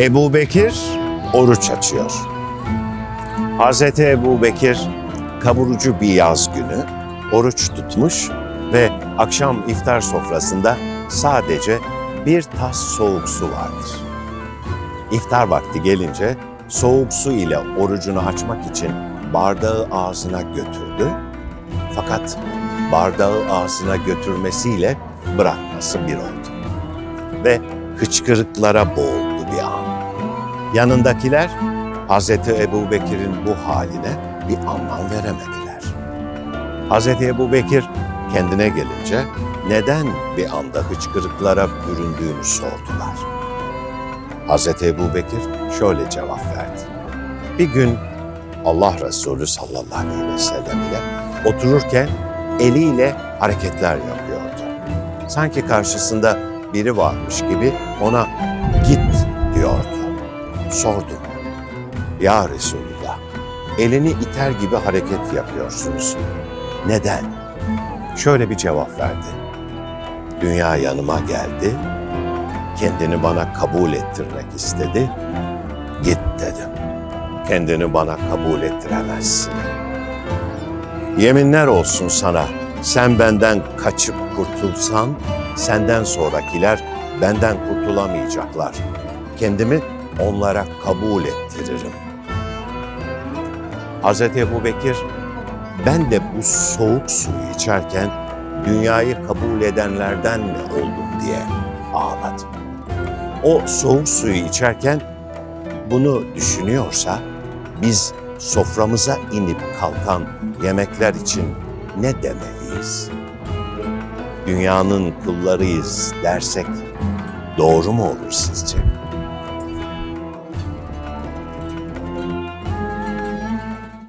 Ebu Bekir oruç açıyor. Hazreti Ebu Bekir kavurucu bir yaz günü oruç tutmuş ve akşam iftar sofrasında sadece bir tas soğuk su vardır. İftar vakti gelince soğuk su ile orucunu açmak için bardağı ağzına götürdü. Fakat bardağı ağzına götürmesiyle bırakması bir oldu. Ve hıçkırıklara boğuldu bir an. Yanındakiler Hazreti Ebu Bekir'in bu haline bir anlam veremediler. Hazreti Ebu Bekir kendine gelince neden bir anda hıçkırıklara büründüğünü sordular. Hazreti Ebu Bekir şöyle cevap verdi. Bir gün Allah Resulü sallallahu aleyhi ve sellem ile otururken eliyle hareketler yapıyordu. Sanki karşısında biri varmış gibi ona git diyordu. Sordum. Ya Resulullah, elini iter gibi hareket yapıyorsunuz. Neden? Şöyle bir cevap verdi. Dünya yanıma geldi, kendini bana kabul ettirmek istedi. Git dedim. Kendini bana kabul ettiremezsin. Yeminler olsun sana, sen benden kaçıp kurtulsan, senden sonrakiler benden kurtulamayacaklar. Kendimi onlara kabul ettiririm. Hz. Ebu Bekir, ben de bu soğuk suyu içerken dünyayı kabul edenlerden mi oldum diye ağladım. O soğuk suyu içerken bunu düşünüyorsa biz soframıza inip kalkan yemekler için ne demeliyiz? Dünyanın kullarıyız dersek doğru mu olur sizce?